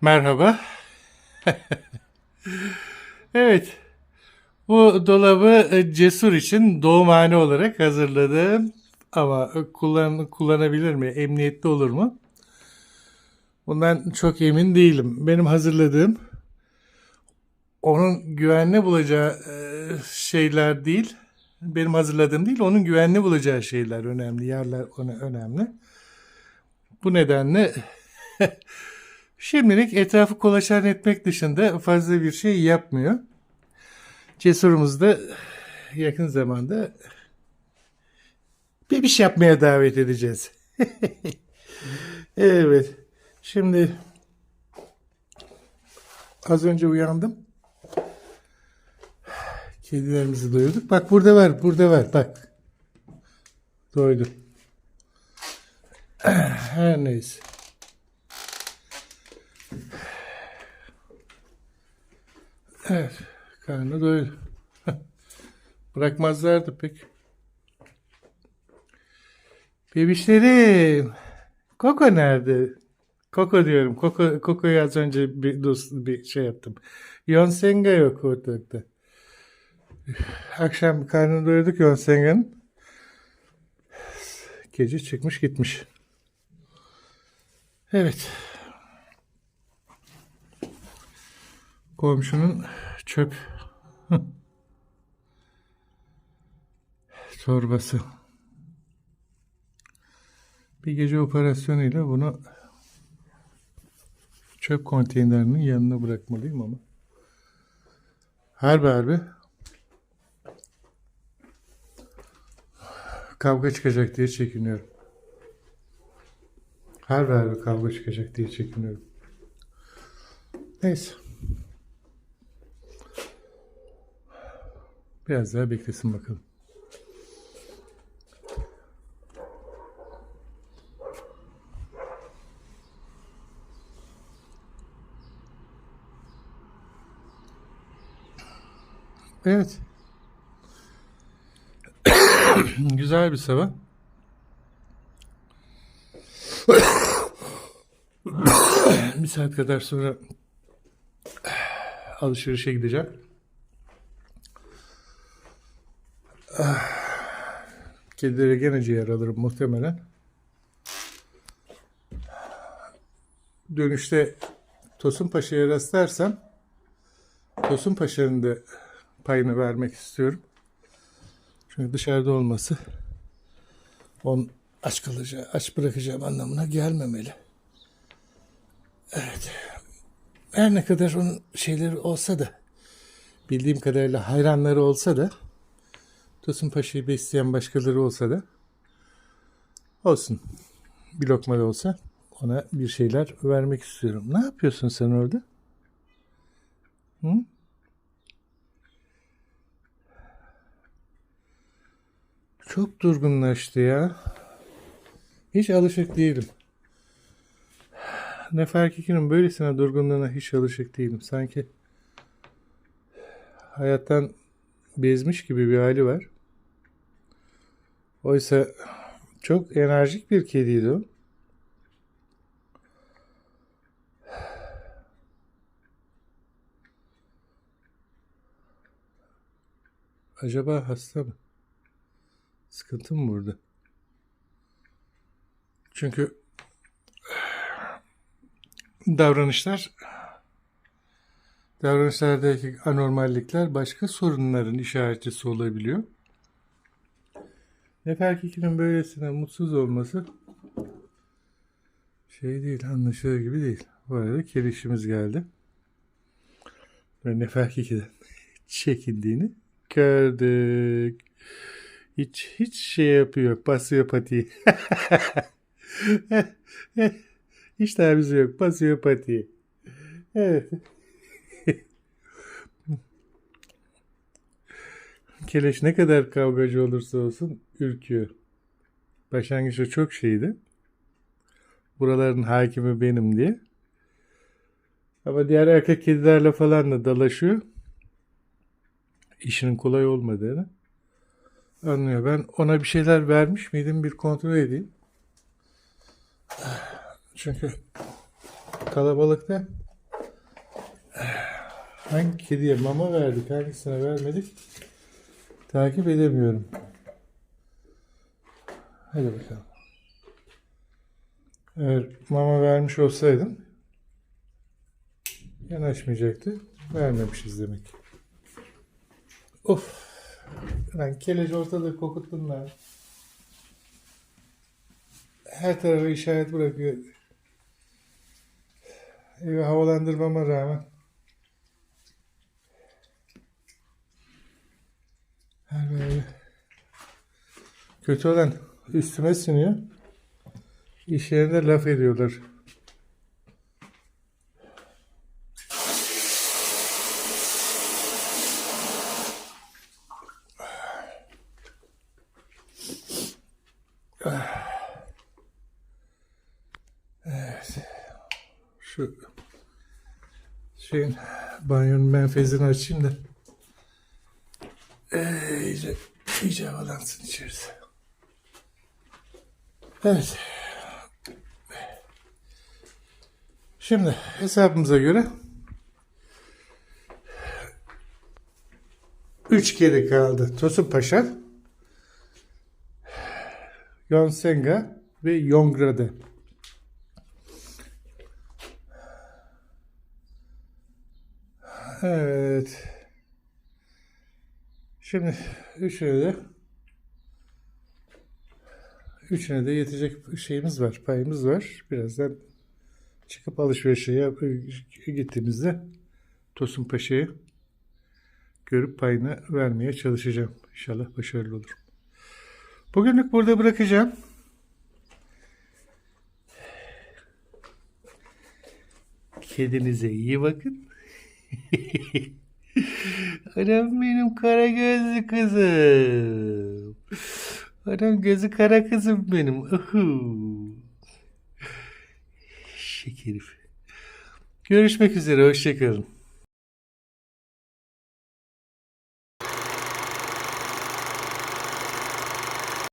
Merhaba. evet. Bu dolabı e, cesur için doğumhane olarak hazırladım. Ama e, kullan kullanabilir mi? Emniyetli olur mu? Bundan çok emin değilim. Benim hazırladığım onun güvenli bulacağı e, şeyler değil. Benim hazırladığım değil, onun güvenli bulacağı şeyler önemli. Yerler önemli. Bu nedenle Şimdilik etrafı kolaçan etmek dışında fazla bir şey yapmıyor. Cesurumuz da yakın zamanda bir iş yapmaya davet edeceğiz. evet. Şimdi az önce uyandım. Kedilerimizi doyurduk. Bak burada var, burada var. Bak. Doydu. Her neyse. Evet, karnı doydu. Bırakmazlardı pek. Bebişlerim. Koko nerede? Koko diyorum. Koko, Koko'yu az önce bir, dost, bir şey yaptım. Yonsenga yok ortalıkta. Akşam karnını doyurduk Yonsenga'nın. Gece çıkmış gitmiş. Evet. Komşunun çöp torbası. Bir gece operasyonuyla bunu çöp konteynerinin yanına bırakmalıyım ama harbi harbi kavga çıkacak diye çekiniyorum. Harbi harbi kavga çıkacak diye çekiniyorum. Neyse. Biraz daha beklesin bakalım. Evet. Güzel bir sabah. bir saat kadar sonra alışverişe gideceğim. Kedilere gene ciğer alırım muhtemelen. Dönüşte Tosun Paşa'ya rastlarsam Tosun Paşa'nın da payını vermek istiyorum. Çünkü dışarıda olması on aç kalacağı, aç bırakacağım anlamına gelmemeli. Evet. Her ne kadar onun şeyleri olsa da bildiğim kadarıyla hayranları olsa da Tosun Paşa'yı besleyen başkaları olsa da olsun. Bir lokma da olsa ona bir şeyler vermek istiyorum. Ne yapıyorsun sen orada? Hı? Çok durgunlaştı ya. Hiç alışık değilim. Nefer Kiki'nin böylesine durgunluğuna hiç alışık değilim. Sanki hayattan bezmiş gibi bir hali var. Oysa çok enerjik bir kediydi o. Acaba hasta mı? Sıkıntı mı burada? Çünkü davranışlar davranışlardaki anormallikler başka sorunların işaretçisi olabiliyor. Nefer Kiki'nin böylesine mutsuz olması şey değil, anlaşılır gibi değil. Bu arada kelişimiz geldi. Ve Nefer Kiki'den çekindiğini gördük. Hiç hiç şey yapıyor, basıyor patiyi. hiç tabizi yok, basıyor patiyi. Evet. Keleş ne kadar kavgacı olursa olsun ürküyor. Başlangıçta çok şeydi. Buraların hakimi benim diye. Ama diğer erkek kedilerle falan da dalaşıyor. İşinin kolay olmadığını anlıyor. Ben ona bir şeyler vermiş miydim bir kontrol edeyim. Çünkü kalabalıkta Hangi kediye mama verdik, hangisine vermedik takip edemiyorum. Hadi bakalım. Eğer mama vermiş olsaydım yanaşmayacaktı. Vermemişiz demek. Of. Lan keleci ortada kokuttun lan. Her tarafa işaret bırakıyor. Evi havalandırmama rağmen. Her böyle. Kötü olan üstüme siniyor. İş yerinde laf ediyorlar. Şu şeyin banyonun menfezini açayım da ee, iyice, iyice havalansın içerisi. Evet. Şimdi hesabımıza göre 3 kedi kaldı. Tosun Paşa, Yonsenga ve Yongrade. Evet. Şimdi üçüne de üçüne de yetecek şeyimiz var, payımız var. Birazdan çıkıp alışverişe gittiğimizde Tosun Paşa'yı görüp payını vermeye çalışacağım. İnşallah başarılı olur. Bugünlük burada bırakacağım. Kedinize iyi bakın. Anam benim kara gözlü kızım. Anam gözü kara kızım benim. Uhu. Şekerif. Görüşmek üzere. Hoşçakalın.